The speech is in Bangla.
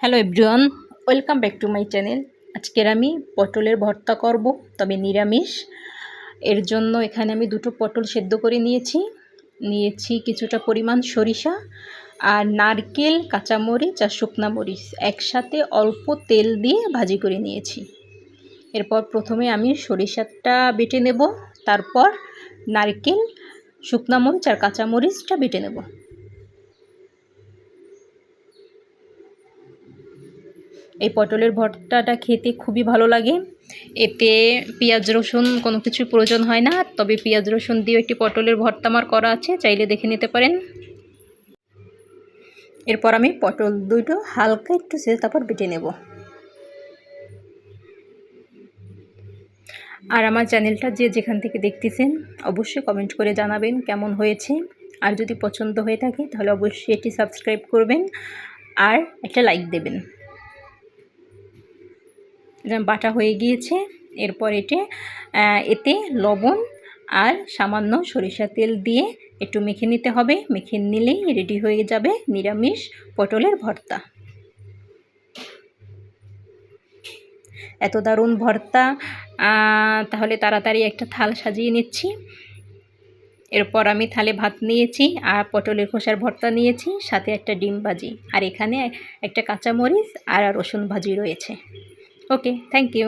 Hello everyone welcome back to my channel আজকের আমি পটলের ভর্তা করব, তবে নিরামিষ। এর জন্য এখানে আমি দুটো পটল সেদ্ধ করে নিয়েছি। নিয়েছি কিছুটা পরিমাণ সরিষা আর নারকেল, কাঁচামরিচ আর শুকনা মরিচ। একসাথে অল্প তেল দিয়ে ভাজি করে নিয়েছি। এরপর প্রথমে আমি সরিষাটা বেটে নেব, তারপর নারকেল, শুকনা মরিচ আর কাঁচামরিচটা বেটে নেব। এই পটলের ভর্তাটা খেতে খুবই ভালো লাগে। এতে পেঁয়াজ, রসুন কোনো কিছু প্রয়োজন হয় না। তবে পেঁয়াজ, রসুন দিয়ে একটি পটলের ভর্তা আমার করা আছে, চাইলে দেখে নিতে পারেন। এরপর আমি পটল দুটো হালকা একটু সেজে তারপর বেটে নেব। আর আমার চ্যানেলটা যে যেখান থেকে দেখতেছেন, অবশ্যই কমেন্ট করে জানাবেন কেমন হয়েছে। আর যদি পছন্দ হয়ে থাকে, তাহলে অবশ্যই এটি সাবস্ক্রাইব করবেন আর একটা লাইক দেবেন। বাটা হয়ে গিয়েছে। এরপর এটে এতে লবণ আর সামান্য সরিষা তেল দিয়ে একটু মেখে নিতে হবে। মেখে নিলেই রেডি হয়ে যাবে নিরামিষ পটলের ভর্তা। এত দারুণ ভর্তা। তাহলে তাড়াতাড়ি একটা থাল সাজিয়ে নিচ্ছি। এরপর আমি থালে ভাত নিয়েছি আর পটলের খোসার ভর্তা নিয়েছি, সাথে একটা ডিম ভাজি। আর এখানে একটা কাঁচামরিচ আর রসুন ভাজি রয়েছে। Okay thank you